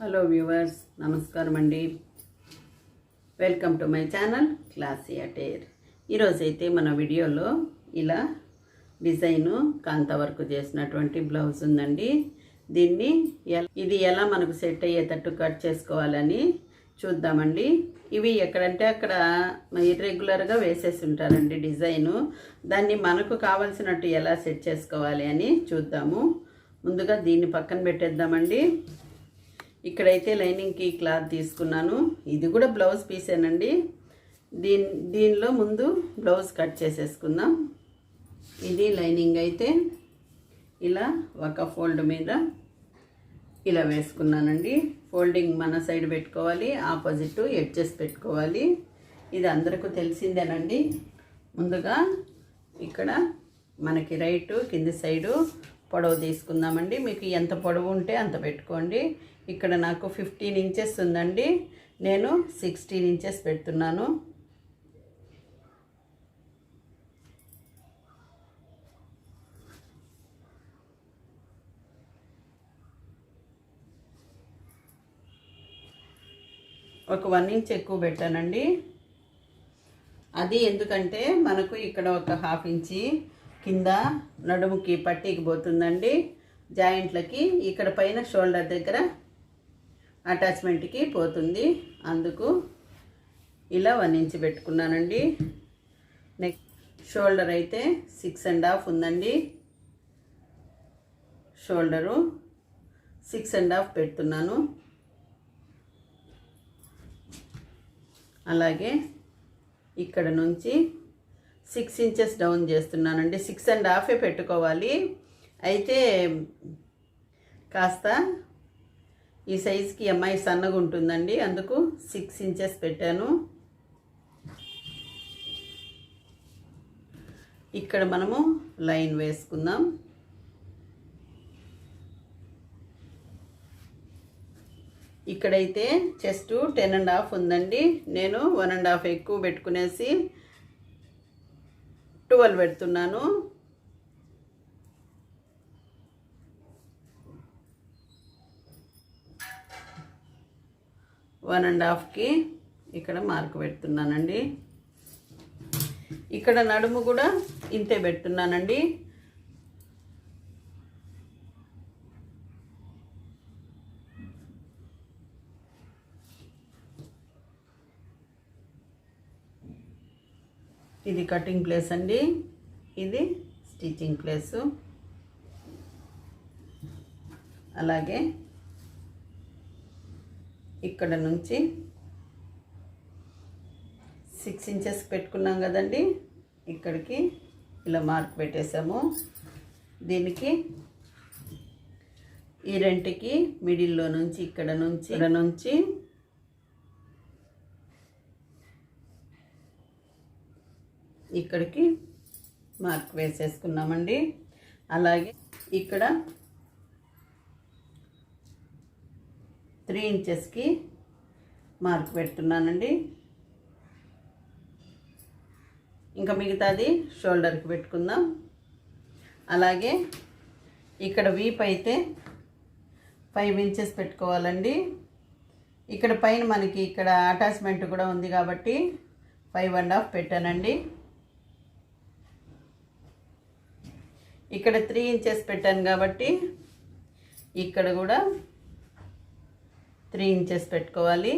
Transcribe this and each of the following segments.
Hello viewers నమస్కారం అండి. Welcome to my channel classy attire ఈరోజైతే మన వీడియోలో ఇలా డిజైను కాంత వర్క్ చేసినటువంటి బ్లౌజ్ ఉందండి. దీన్ని ఇది ఎలా మనకు సెట్ అయ్యేటట్టు కట్ చేసుకోవాలని చూద్దామండి. ఇవి ఎక్కడంటే అక్కడ ఇర్రెగ్యులర్గా వేసేసి ఉంటారండి డిజైను. దాన్ని మనకు కావలసినట్టు ఎలా సెట్ చేసుకోవాలి అని చూద్దాము. ముందుగా దీన్ని పక్కన పెట్టేద్దామండి. ఇక్కడైతే లైనింగ్కి క్లాత్ తీసుకున్నాను. ఇది కూడా బ్లౌజ్ పీసేనండి దీని దీనిలో ముందు బ్లౌజ్ కట్ చేసేసుకుందాం. ఇది లైనింగ్ అయితే ఇలా ఒక ఫోల్డ్ మీద ఇలా వేసుకున్నానండి. ఫోల్డింగ్ మన సైడ్ పెట్టుకోవాలి ఆపోజిట్ ఎడ్జెస్ పెట్టుకోవాలి. ఇది అందరికీ తెలిసిందేనండి. ముందుగా ఇక్కడ మనకి రైట్ కింది సైడు పొడవు తీసుకుందామండి. మీకు ఎంత పొడవు ఉంటే అంత పెట్టుకోండి. ఇక్కడ నాకు ఫిఫ్టీన్ ఇంచెస్ ఉందండి. నేను సిక్స్టీన్ ఇంచెస్ పెడుతున్నాను. ఒక వన్ ఇంచ్ ఎక్కువ పెట్టానండి. అది ఎందుకంటే మనకు ఇక్కడ ఒక హాఫ్ ఇంచి కింద నడుముకి పట్టీకి పోతుందండి. జాయింట్లకి ఇక్కడ పైన షోల్డర్ దగ్గర అటాచ్మెంట్కి పోతుంది. అందుకు ఇలా వన్ ఇంచ్ పెట్టుకున్నానండి. నెక్ షోల్డర్ అయితే సిక్స్ అండ్ హాఫ్ ఉందండి. షోల్డరు సిక్స్ అండ్ హాఫ్ పెడుతున్నాను. అలాగే ఇక్కడ నుంచి సిక్స్ ఇంచెస్ డౌన్ చేస్తున్నానండి. సిక్స్ అండ్ హాఫే పెట్టుకోవాలి. అయితే కాస్త ఈ సైజుకి అమ్మాయి సన్నగా ఉంటుందండి. అందుకు సిక్స్ ఇంచెస్ పెట్టాను. ఇక్కడ మనము లైన్ వేసుకుందాం. ఇక్కడైతే చెస్ట్ టెన్ అండ్ హాఫ్ ఉందండి. నేను వన్ అండ్ హాఫ్ ఎక్కువ పెట్టుకునేసి ట్వెల్వ్ పెడుతున్నాను. వన్ అండ్ హాఫ్కి ఇక్కడ మార్క్ పెడుతున్నానండి. ఇక్కడ నడుము కూడా ఇంతే పెడుతున్నానండి. ఇది కటింగ్ ప్లేస్ అండి. ఇది స్టిచ్చింగ్ ప్లేసు అలాగే ఇక్కడ నుంచి సిక్స్ ఇంచెస్ పెట్టుకున్నాం కదండి. ఇక్కడికి ఇలా మార్క్ పెట్టేసాము. దీనికి ఈ రెంటికి మిడిల్లో నుంచి ఇక్కడ నుంచి ఇక్కడ నుంచి ఇక్కడికి మార్క్ వేసేసుకున్నామండి. అలాగే ఇక్కడ త్రీ ఇంచెస్కి మార్క్ పెడుతున్నానండి. ఇంకా మిగతాది షోల్డర్కి పెట్టుకుందాం. అలాగే ఇక్కడ వీప్ అయితే ఫైవ్ ఇంచెస్ పెట్టుకోవాలండి. ఇక్కడ పైన మనకి ఇక్కడ అటాచ్మెంట్ కూడా ఉంది కాబట్టి ఫైవ్ అండ్ హాఫ్ పెట్టానండి. ఇక్కడ త్రీ ఇంచెస్ పెట్టాను కాబట్టి ఇక్కడ కూడా త్రీ ఇంచెస్ పెట్టుకోవాలి.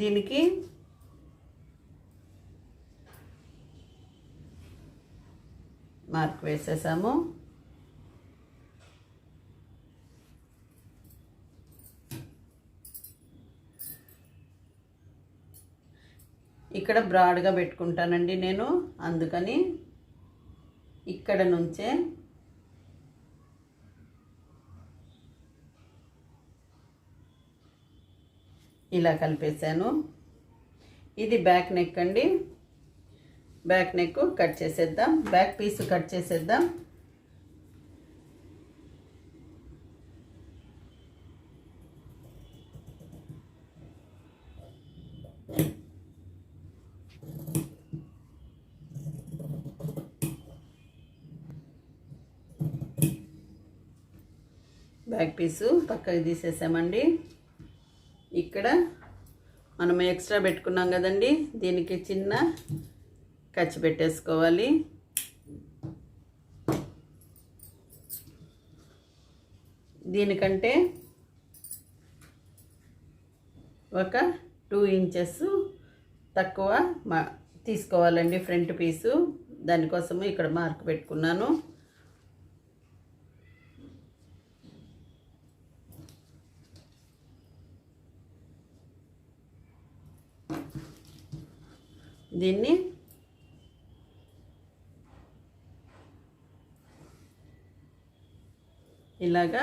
దీనికి మార్క్ వేసేసాము. ఇక్కడ బ్రాడ్గా పెట్టుకుంటానండి నేను అందుకని ఇక్కడ నుంచే ఇలా కలిపేసాను ఇది బ్యాక్ నెక్ అండి. బ్యాక్ నెక్ కట్ చేసేద్దాం. బ్యాక్ పీస్ కట్ చేసేద్దాం. బ్యాక్ పీసు పక్కకి తీసేసామండి. ఇక్కడ మనం ఎక్స్ట్రా పెట్టుకున్నాం కదండి. దీనికి చిన్న ఖర్చు పెట్టేసుకోవాలి. దీనికంటే ఒక టూ ఇంచెస్ తక్కువ మా తీసుకోవాలండి ఫ్రంట్ పీసు. దానికోసము ఇక్కడ మార్క్ పెట్టుకున్నాను. దీన్ని ఇలాగా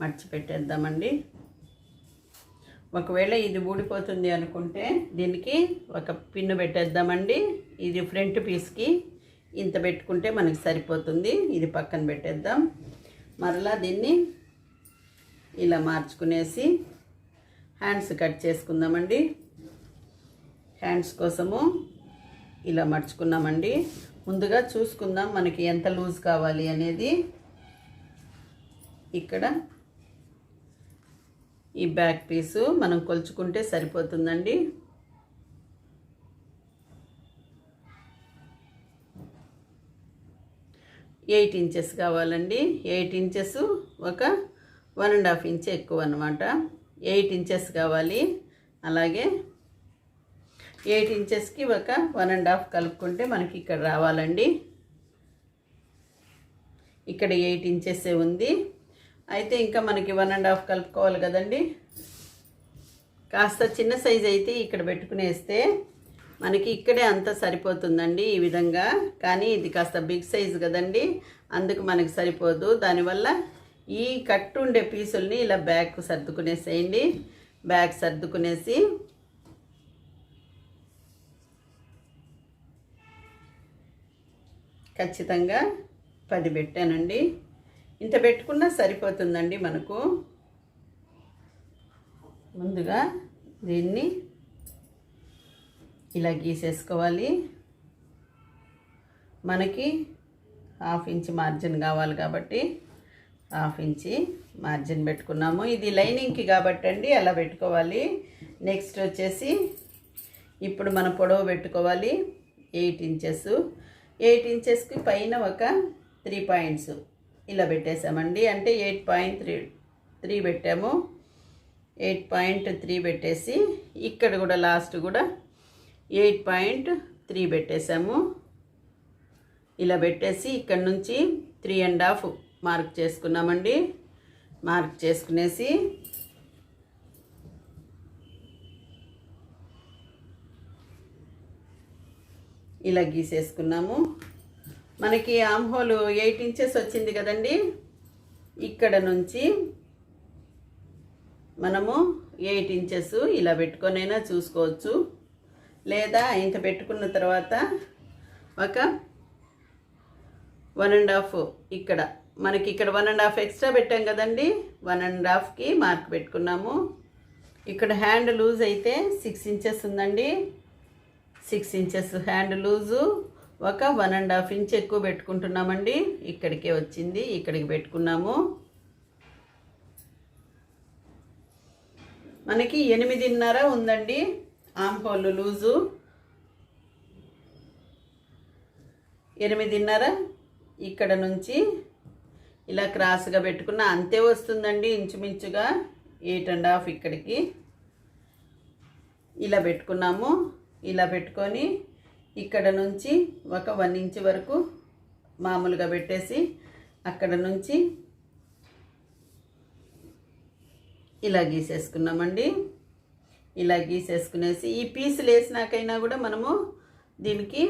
మర్చిపెట్టేద్దామండి ఒకవేళ ఇది ఊడిపోతుంది అనుకుంటే దీనికి ఒక పిన్ను పెట్టేద్దామండి. ఇది ఫ్రంట్ పీస్కి ఇంత పెట్టుకుంటే మనకి సరిపోతుంది. ఇది పక్కన పెట్టేద్దాం. మరలా దీన్ని ఇలా మార్చుకునేసి హ్యాండ్స్ కట్ చేసుకుందామండి. హ్యాండ్స్ కోసము ఇలా మర్చుకున్నామండి ముందుగా చూసుకుందాం మనకి ఎంత లూజ్ కావాలి అనేది. ఇక్కడ ఈ బ్యాక్ పీసు మనం కొలుచుకుంటే సరిపోతుందండి. ఎయిట్ ఇంచెస్ కావాలండి. ఎయిట్ ఇంచెస్ ఒక వన్ అండ్ హాఫ్ ఇంచ్ ఎక్కువ అనమాట ఎయిట్ ఇంచెస్ కావాలి. అలాగే ఎయిట్ ఇంచెస్కి ఒక వన్ అండ్ హాఫ్ కలుపుకుంటే మనకి ఇక్కడ రావాలండి. ఇక్కడ ఎయిట్ ఇంచెస్ ఉంది. అయితే ఇంకా మనకి వన్ అండ్ హాఫ్ కలుపుకోవాలి కదండి. కాస్త చిన్న సైజ్ అయితే ఇక్కడ పెట్టుకునేస్తే మనకి ఇక్కడే అంతా సరిపోతుందండి ఈ విధంగా. కానీ ఇది కాస్త బిగ్ సైజ్ కదండి. అందుకు మనకి సరిపోదు. దానివల్ల ఈ కట్టు ఉండే పీసుల్ని ఇలా బ్యాగ్ సర్దుకునేసేయండి. బ్యాగ్ సర్దుకునేసి ఖచ్చితంగా పది పెట్టానండి. ఇంత పెట్టుకున్నా సరిపోతుందండి మనకు. ముందుగా దీన్ని ఇలా గీసేసుకోవాలి. మనకి హాఫ్ ఇంచ్ మార్జిన్ కావాలి కాబట్టి హాఫ్ ఇంచి మార్జిన్ పెట్టుకున్నాము. ఇది లైనింగ్కి కాబట్టి అండి అలా పెట్టుకోవాలి. నెక్స్ట్ వచ్చేసి ఇప్పుడు మన పొడవు పెట్టుకోవాలి. Eight inches. ఎయిట్ ఇంచెస్కి పైన ఒక త్రీ పాయింట్స్ ఇలా పెట్టేసామండి. అంటే ఎయిట్ పాయింట్ త్రీ త్రీ పెట్టాము. ఎయిట్ పాయింట్ త్రీ పెట్టేసి ఇక్కడ కూడా లాస్ట్ కూడా ఎయిట్ పాయింట్ త్రీ పెట్టేసాము. ఇలా పెట్టేసి ఇక్కడ నుంచి త్రీ అండ్ హాఫ్ మార్క్ చేసుకున్నామండి. మార్క్ చేసుకునేసి ఇలా గీసేసుకున్నాము. మనకి ఆమ్హోలు ఎయిట్ ఇంచెస్ వచ్చింది కదండి. ఇక్కడ నుంచి మనము ఎయిట్ ఇంచెస్ ఇలా పెట్టుకొనైనా చూసుకోవచ్చు. లేదా ఇంత పెట్టుకున్న తర్వాత ఒక వన్ అండ్ హాఫ్ ఇక్కడ. మనకి ఇక్కడ వన్ అండ్ హాఫ్ ఎక్స్ట్రా పెట్టాం కదండి. వన్ అండ్ హాఫ్కి మార్క్ పెట్టుకున్నాము. ఇక్కడ హ్యాండ్ లూజ్ అయితే సిక్స్ ఇంచెస్ ఉందండి. సిక్స్ ఇంచెస్ హ్యాండ్ లూజు ఒక వన్ అండ్ హాఫ్ ఇంచ్ ఎక్కువ పెట్టుకుంటున్నామండి. ఇక్కడికే వచ్చింది ఇక్కడికి పెట్టుకున్నాము. మనకి ఎనిమిదిన్నర ఉందండి ఆమ్ హోల్ లూజు. ఎనిమిదిన్నర ఇక్కడ నుంచి ఇలా క్రాస్గా పెట్టుకున్న అంతే వస్తుందండి ఇంచుమించుగా. ఎయిట్ అండ్ హాఫ్ ఇక్కడికి ఇలా పెట్టుకున్నాము. ఇలా పెట్టుకొని ఇక్కడ నుంచి ఒక వన్ ఇంచ్ వరకు మామూలుగా పెట్టేసి అక్కడ నుంచి ఇలా గీసేసుకున్నామండి. ఇలా గీసేసుకునేసి ఈ పీసులు వేసినాకైనా కూడా మనము దీనికి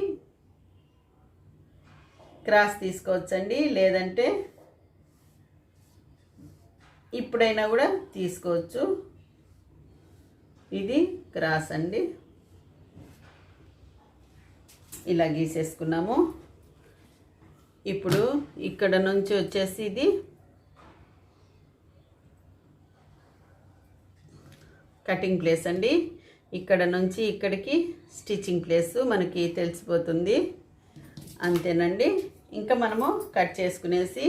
క్రాస్ తీసుకోవచ్చండి. లేదంటే ఇప్పుడైనా కూడా తీసుకోవచ్చు. ఇది క్రాస్ అండి. ఇలా గీసేసుకున్నాము. ఇప్పుడు ఇక్కడ నుంచి వచ్చేసి ఇది కటింగ్ ప్లేస్ అండి. ఇక్కడ నుంచి ఇక్కడికి స్టిచ్చింగ్ ప్లేస్ మనకి తెలిసిపోతుంది. అంతేనండి. ఇంకా మనము కట్ చేసుకునేసి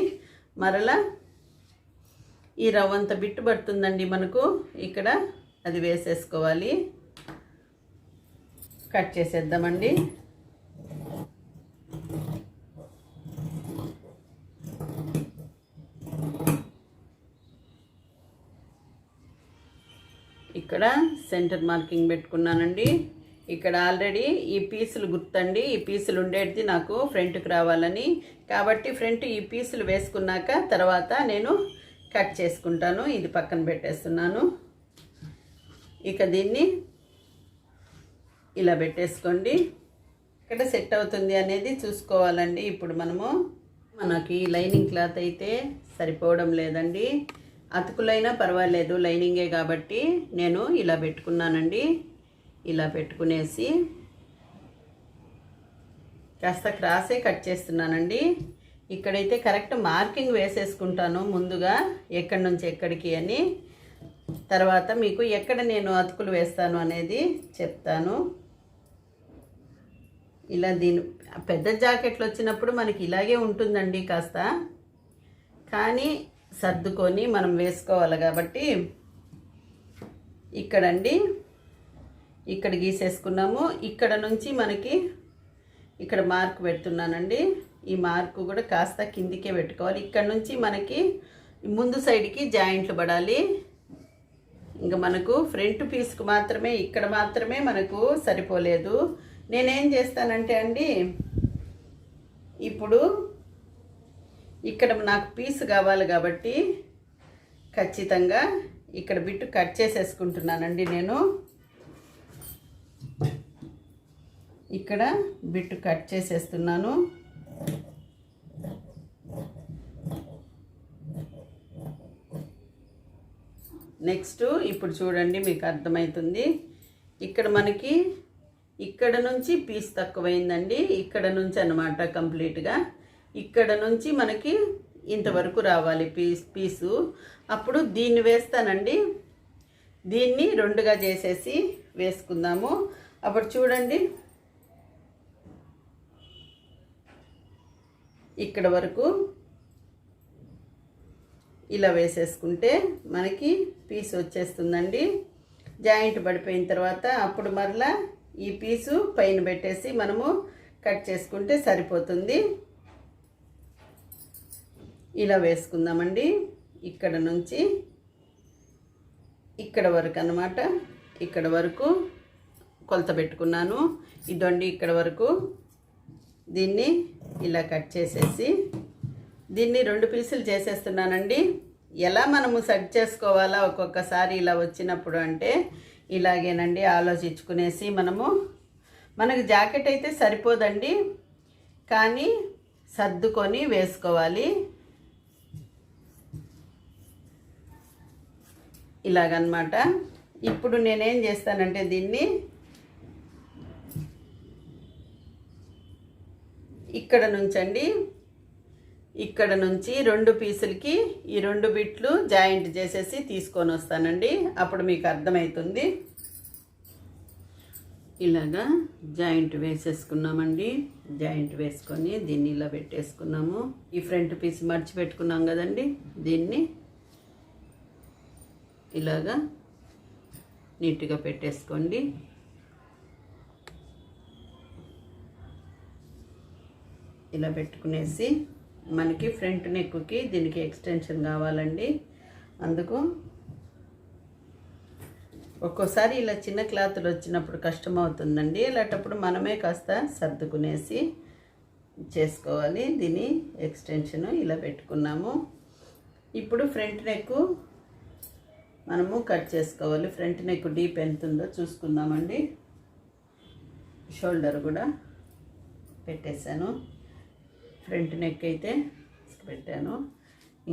మరలా ఈ రవ్వంత బిట్టు పడుతుందండి మనకు. ఇక్కడ అది వేసేసుకోవాలి. కట్ చేసేద్దామండి. ఇక్కడ సెంటర్ మార్కింగ్ పెట్టుకున్నానండి. ఇక్కడ ఆల్రెడీ ఈ పీసులు గుర్తండి. ఈ పీసులు ఉండేది నాకు ఫ్రంట్కి రావాలని. కాబట్టి ఫ్రంట్ ఈ పీసులు వేసుకున్నాక తర్వాత నేను కట్ చేసుకుంటాను. ఇది పక్కన పెట్టేస్తున్నాను. ఇక దీన్ని ఇలా పెట్టేసుకోండి. ఇక్కడ సెట్ అవుతుంది అనేది చూసుకోవాలండి. ఇప్పుడు మనము మనకి లైనింగ్ క్లాత్ అయితే సరిపోవడం లేదండి. అతుకులైనా పర్వాలేదు లైనింగే కాబట్టి నేను ఇలా పెట్టుకున్నానండి. ఇలా పెట్టుకునేసి కాస్త క్రాసే కట్ చేస్తున్నానండి. ఇక్కడైతే కరెక్ట్ మార్కింగ్ వేసేసుకుంటాను ముందుగా ఎక్కడి నుంచి ఎక్కడికి అని. తర్వాత మీకు ఎక్కడ నేను అతుకులు వేస్తాను అనేది చెప్తాను. ఇలా దీని పెద్ద జాకెట్లు వచ్చినప్పుడు మనకి ఇలాగే ఉంటుందండి కాస్త. కానీ సర్దుకొని మనం వేసుకోవాలి కాబట్టి ఇక్కడండి. ఇక్కడ గీసేసుకున్నాము. ఇక్కడ నుంచి మనకి ఇక్కడ మార్క్ పెడుతున్నానండి. ఈ మార్క్ కూడా కాస్త కిందికే పెట్టుకోవాలి. ఇక్కడ నుంచి మనకి ముందు సైడ్కి జాయింట్లు పడాలి. ఇంకా మనకు ఫ్రంట్ పీస్కు మాత్రమే ఇక్కడ మాత్రమే మనకు సరిపోలేదు. నేనేం చేస్తానంటే అండి ఇప్పుడు ఇక్కడ నాకు పీస్ కావాలి కాబట్టి ఖచ్చితంగా ఇక్కడ బిట్టు కట్ చేసేసుకుంటున్నానండి నేను. ఇక్కడ బిట్టు కట్ చేసేస్తున్నాను. నెక్స్ట్ ఇప్పుడు చూడండి మీకు అర్థమవుతుంది ఇక్కడ మనకి ఇక్కడ నుంచి పీస్ తక్కువైందండి. ఇక్కడ నుంచి అనమాట కంప్లీట్గా. ఇక్కడ నుంచి మనకి ఇంతవరకు రావాలి పీస్ పీసు. అప్పుడు దీన్ని వేస్తానండి. దీన్ని రెండుగా చేసేసి వేసుకుందాము. అప్పుడు చూడండి. ఇక్కడ వరకు ఇలా వేసేసుకుంటే మనకి పీస్ వచ్చేస్తుందండి. జాయింట్ పడిపోయిన తర్వాత అప్పుడు మరలా ఈ పీసు పైన పెట్టేసి మనము కట్ చేసుకుంటే సరిపోతుంది. ఇలా వేసుకుందామండి. ఇక్కడ నుంచి ఇక్కడ వరకు అన్నమాట. ఇక్కడ వరకు కొలత పెట్టుకున్నాను. ఇదండి ఇక్కడ వరకు. దీన్ని ఇలా కట్ చేసేసి దీన్ని రెండు పీసులు చేసేస్తున్నానండి. ఎలా మనము సెట్ చేసుకోవాలా ఒక్కొక్కసారి ఇలా వచ్చినప్పుడు అంటే ఇలాగేనండి ఆలోచించుకునేసి మనము మనకు జాకెట్ అయితే సరిపోదండి. కానీ సర్దుకొని వేసుకోవాలి. ఇలాగనమాట. ఇప్పుడు నేనేం చేస్తానంటే దీన్ని ఇక్కడ నుంచండి. ఇక్కడ నుంచి రెండు పీసులకి ఈ రెండు బిట్లు జాయింట్ చేసేసి తీసుకొని వస్తానండి. అప్పుడు మీకు అర్థమవుతుంది ఇలాగా జాయింట్ వేసేసుకున్నామండి. జాయింట్ వేసుకొని దీన్ని ఇలా పెట్టేసుకున్నాము. ఈ ఫ్రంట్ పీస్ మర్చి పెట్టుకున్నాం కదండి దీన్ని. ఇలాగా నీట్గా పెట్టేసుకోండి. ఇలా పెట్టుకునేసి మనకి ఫ్రంట్ నెక్కి దీనికి ఎక్స్టెన్షన్ కావాలండి. అందుకు ఒక్కోసారి ఇలా చిన్న క్లాతులు వచ్చినప్పుడు కష్టం అవుతుందండి ఇలాంటప్పుడు మనమే కాస్త సర్దుకునేసి చేసుకోవాలి. దీని ఎక్స్టెన్షన్ ఇలా పెట్టుకున్నాము. ఇప్పుడు ఫ్రంట్ నెక్ మనము కట్ చేసుకోవాలి. ఫ్రంట్ నెక్ డీప్ ఎంత ఉందో చూసుకుందామండి. షోల్డర్ కూడా పెట్టేశాను. ఫ్రంట్ నెక్ అయితే పెట్టాను.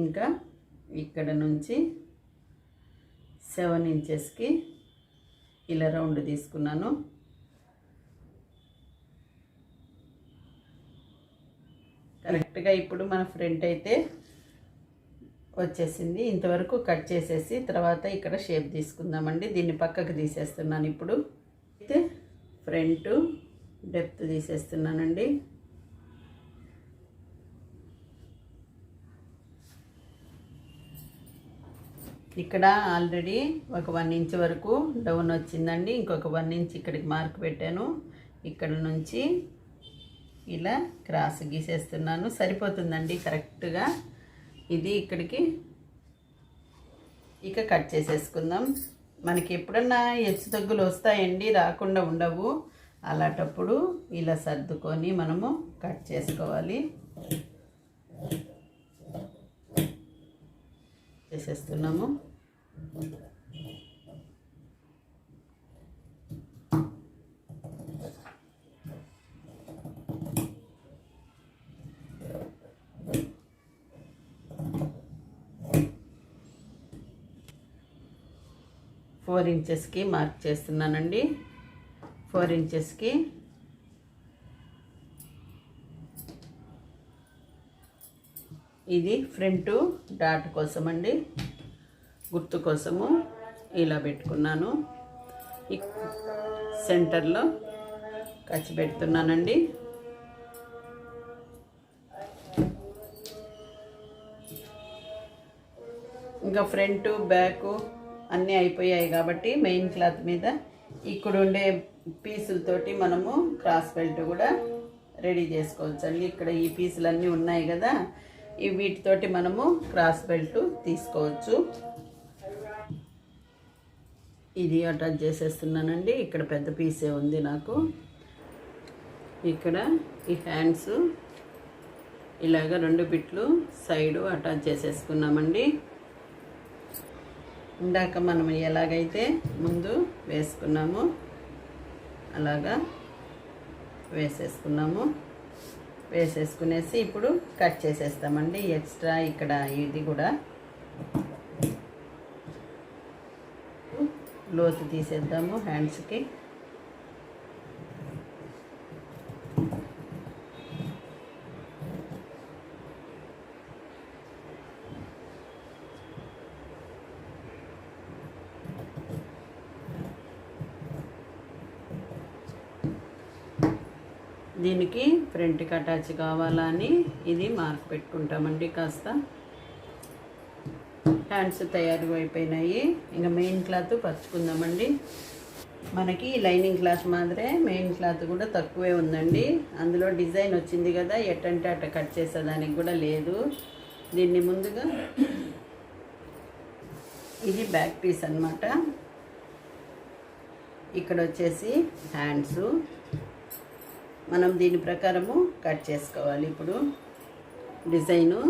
ఇంకా ఇక్కడ నుంచి సెవెన్ ఇంచెస్కి ఇలా రౌండ్ తీసుకున్నాను. కరెక్ట్గా ఇప్పుడు మన ఫ్రంట్ అయితే వచ్చేసింది. ఇంతవరకు కట్ చేసేసి తర్వాత ఇక్కడ షేప్ తీసుకుందామండి. దీన్ని పక్కకు తీసేస్తున్నాను ఇప్పుడు. అయితే ఫ్రంట్ డెప్త్ తీసేస్తున్నానండి. ఇక్కడ ఆల్రెడీ ఒక వన్ ఇంచ్ వరకు డౌన్ వచ్చిందండి. ఇంకొక వన్ ఇంచ్ ఇక్కడికి మార్క్ పెట్టాను. ఇక్కడ నుంచి ఇలా క్రాస్ గీసేస్తున్నాను. సరిపోతుందండి కరెక్ట్గా. ఇది ఇక్కడికి. ఇక కట్ చేసేసుకుందాం. మనకి ఎప్పుడన్నా ఎచ్చు తగ్గులు వస్తాయండి రాకుండా ఉండవు. అలాంటప్పుడు ఇలా సర్దుకొని మనము కట్ చేసుకోవాలి. చేసేస్తున్నాము. ఫోర్ ఇంచెస్కి మార్క్ చేస్తున్నానండి. ఫోర్ ఇంచెస్కి. ఇది ఫ్రంట్ డాట్ కోసం అండి గుర్తు కోసము ఇలా పెట్టుకున్నాను. సెంటర్లో ఖర్చు పెడుతున్నానండి. ఇంకా ఫ్రంట్ బ్యాక్ అన్నీ అయిపోయాయి కాబట్టి మెయిన్ క్లాత్ మీద ఇక్కడ ఉండే పీసులతోటి మనము క్రాస్ బెల్ట్ కూడా రెడీ చేసుకోవచ్చండి. ఇక్కడ ఈ పీసులు అన్నీ ఉన్నాయి కదా ఈ వీటితోటి మనము క్రాస్ బెల్ట్ తీసుకోవచ్చు. ఇది అటాచ్ చేసేస్తున్నానండి. ఇక్కడ పెద్ద పీసే ఉంది నాకు. ఇక్కడ ఈ హ్యాండ్స్ ఇలాగ రెండు బిట్లు సైడు అటాచ్ చేసేసుకున్నామండి. ఇందాక మనం ఎలాగైతే ముందు వేసుకున్నామో అలాగా వేసేసుకున్నాము. వేసేసుకునేసి ఇప్పుడు కట్ చేసేస్తామండి. ఎక్స్ట్రా ఇక్కడ ఇది కూడా లోతు తీసేద్దాము హ్యాండ్స్కి. ఇంటికి అటాచ్ కావాలా అని ఇది మార్క్ పెట్టుకుంటామండి కాస్త. హ్యాండ్స్ తయారు అయిపోయినాయి. ఇంకా మెయిన్ క్లాత్ పరుచుకుందామండి. మనకి లైనింగ్ క్లాత్ మాదిరే మెయిన్ క్లాత్ కూడా తక్కువే ఉందండి. అందులో డిజైన్ వచ్చింది కదా ఎట్టంటే అట్ట కట్ చేసేదానికి కూడా లేదు. దీన్ని ముందుగా ఇది బ్యాక్ పీస్ అన్నమాట. ఇక్కడ వచ్చేసి హ్యాండ్స్ మనం దీని ప్రకారము కట్ చేసుకోవాలి. ఇప్పుడు డిజైను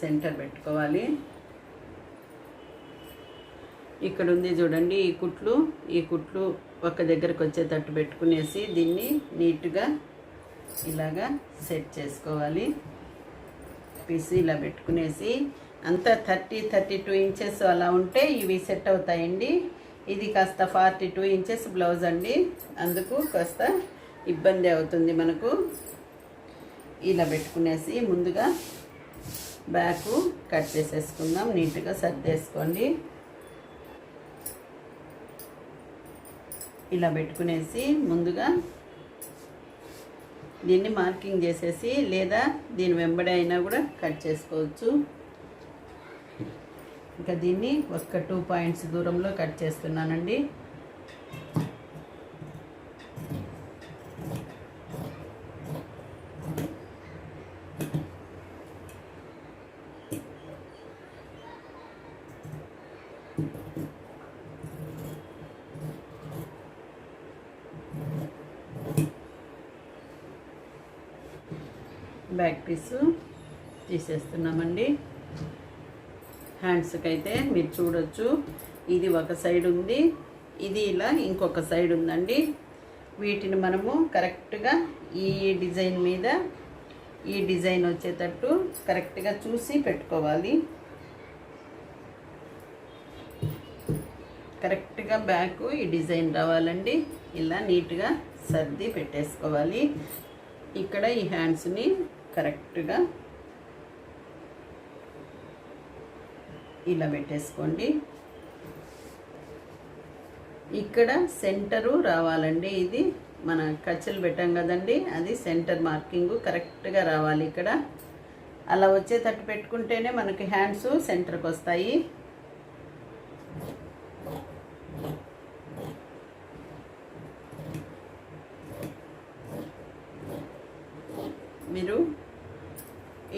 సెంటర్ పెట్టుకోవాలి. ఇక్కడ ఉంది చూడండి ఈ కుట్లు ఈ కుట్లు ఒక దగ్గరకు వచ్చేటట్టు పెట్టుకునేసి దీన్ని నీట్గా ఇలాగా సెట్ చేసుకోవాలి. పీస్ ఇలా పెట్టుకునేసి అంతా థర్టీ థర్టీ టూ ఇంచెస్ అలా ఉంటే ఇవి సెట్ అవుతాయండి. ఇది కాస్త ఫార్టీ టూ ఇంచెస్ బ్లౌజ్ అండి. అందుకు కాస్త ఇబ్బంది అవుతుంది మనకు. ఇలా పెట్టుకునేసి ముందుగా బ్యాక్ కట్ చేసేసుకుందాం. నీట్గా సర్దేసుకోండి. ఇలా పెట్టుకునేసి ముందుగా దీన్ని మార్కింగ్ చేసేసి లేదా దీని వెంబడి అయినా కూడా కట్ చేసుకోవచ్చు. ఇంకా దీన్ని ఒక్క టూ పాయింట్స్ దూరంలో కట్ చేస్తున్నానండి బ్యాక్ పీసు తీసేస్తున్నామండి. హ్యాండ్స్కి అయితే మీరు చూడొచ్చు. ఇది ఒక సైడ్ ఉంది. ఇది ఇలా ఇంకొక సైడ్ ఉందండి. వీటిని మనము కరెక్ట్గా ఈ డిజైన్ మీద ఈ డిజైన్ వచ్చేటట్టు కరెక్ట్గా చూసి పెట్టుకోవాలి. కరెక్ట్గా బ్యాక్ ఈ డిజైన్ రావాలండి. ఇలా నీట్గా సర్ది పెట్టేసుకోవాలి. ఇక్కడ ఈ హ్యాండ్స్ని కరెక్ట్గా ఇలా పెట్టేసుకోండి. ఇక్కడ సెంటరు రావాలండి ఇది. మన కచ్చలు పెట్టాం కదండి అది సెంటర్ మార్కింగ్ కరెక్ట్గా రావాలి ఇక్కడ. అలా వచ్చేటట్టు పెట్టుకుంటేనే మనకి హ్యాండ్స్ సెంటర్కి వస్తాయి. మీరు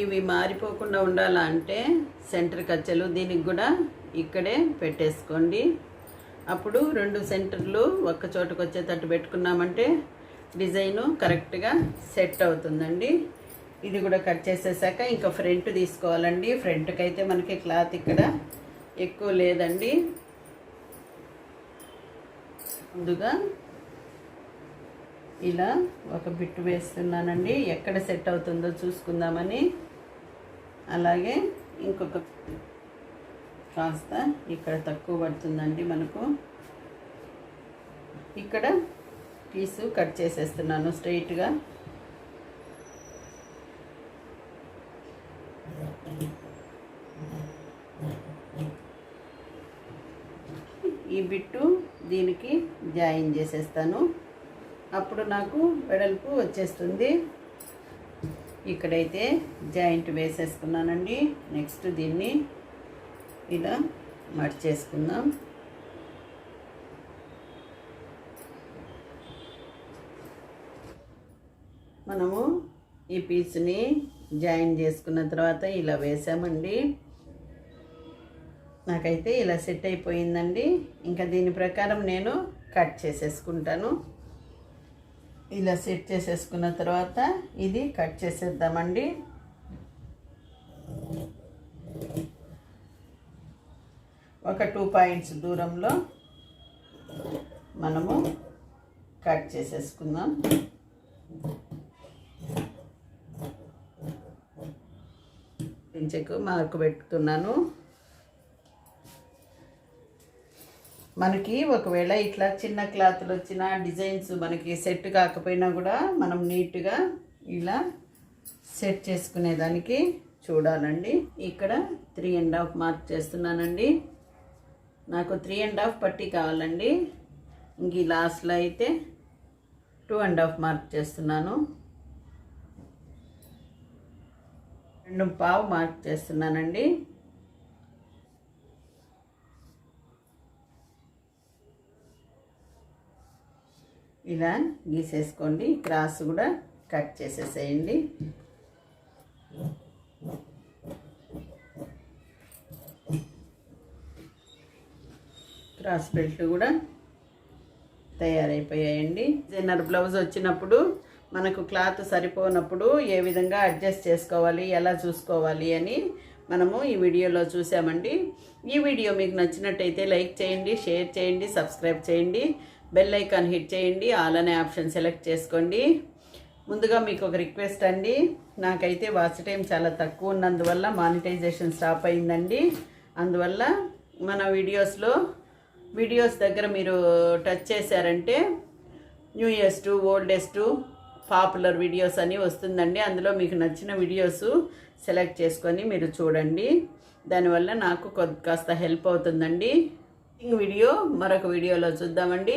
ఇవి మారిపోకుండా ఉండాలా అంటే సెంటర్ కచ్చలు దీనికి కూడా ఇక్కడే పెట్టేసుకోండి. అప్పుడు రెండు సెంటర్లు ఒక్క చోటకు వచ్చేటట్టు పెట్టుకున్నామంటే డిజైను కరెక్ట్గా సెట్ అవుతుందండి. ఇది కూడా కట్ చేసేసాక ఇంకా ఫ్రంట్ తీసుకోవాలండి. ఫ్రంట్కి అయితే మనకి క్లాత్ ఇక్కడ ఎక్కువ లేదండి. ముందుగా ఇలా ఒక బిట్టు వేస్తున్నానండి. ఎక్కడ సెట్ అవుతుందో చూసుకుందామని. అలాగే ఇంకొక కాస్త ఇక్కడ తక్కువ పడుతుందండి మనకు. ఇక్కడ పీసు కట్ చేసేస్తున్నాను స్ట్రైట్గా ఈ బిట్టు దీనికి జాయిన్ చేసేస్తాను. అప్పుడు నాకు వెడల్పు వచ్చేస్తుంది. ఇక్కడైతే జాయింట్ వేసేసుకున్నానండి. నెక్స్ట్ దీన్ని ఇలా మడిచేసుకుందాం. మనము ఈ పీస్ని జాయిన్ చేసుకున్న తర్వాత ఇలా వేసామండి. నాకైతే ఇలా సెట్ అయిపోయిందండి. ఇంకా దీని ప్రకారం నేను కట్ చేసేసుకుంటాను. ఇలా సెట్ చేసేసుకున్న తర్వాత ఇది కట్ చేసేద్దామండి. ఒక టూ పాయింట్స్ దూరంలో మనము కట్ చేసేసుకుందాం. ఇంచెకు మార్కు పెట్టుతున్నాను. మనకి ఒకవేళ ఇట్లా చిన్న క్లాత్లు వచ్చిన డిజైన్స్ మనకి సెట్ కాకపోయినా కూడా మనం నీట్గా ఇలా సెట్ చేసుకునేదానికి చూడాలండి. ఇక్కడ త్రీ అండ్ హాఫ్ మార్క్ చేస్తున్నానండి. నాకు త్రీ అండ్ హాఫ్ పట్టి కావాలండి. ఇంక లాస్ట్లో అయితే టూ అండ్ హాఫ్ మార్క్ చేస్తున్నాను. రెండు పావు మార్క్ చేస్తున్నానండి. ఇలా గీసేసుకోండి. క్రాస్ కూడా కట్ చేసేసేయండి. క్రాస్ బెల్ట్ కూడా తయారైపోయాయండి. డిజైనర్ బ్లౌజ్ వచ్చినప్పుడు మనకు క్లాత్ సరిపోనప్పుడు ఏ విధంగా అడ్జస్ట్ చేసుకోవాలి ఎలా చూసుకోవాలి అని మనము ఈ వీడియోలో చూసామండి. ఈ వీడియో మీకు నచ్చినట్టయితే లైక్ చేయండి షేర్ చేయండి సబ్స్క్రైబ్ చేయండి. బెల్ ఐకాన్ హిట్ చేయండి. ఆల్ అనే ఆప్షన్ సెలెక్ట్ చేసుకోండి. ముందుగా మీకు ఒక రిక్వెస్ట్ అండి. నాకైతే వాచ్ టైం చాలా తక్కువ ఉన్నందువల్ల మానిటైజేషన్ స్టాప్ అయిందండి. అందువల్ల మన వీడియోస్లో వీడియోస్ దగ్గర మీరు టచ్ చేశారంటే న్యూయెస్ట్ ఓల్డెస్ట్ పాపులర్ వీడియోస్ అని వస్తుందండి. అందులో మీకు నచ్చిన వీడియోస్ సెలెక్ట్ చేసుకొని మీరు చూడండి. దానివల్ల నాకు కొద్ది కాస్త హెల్ప్ అవుతుందండి. వీడియో మరొక వీడియోలో చూద్దామండి.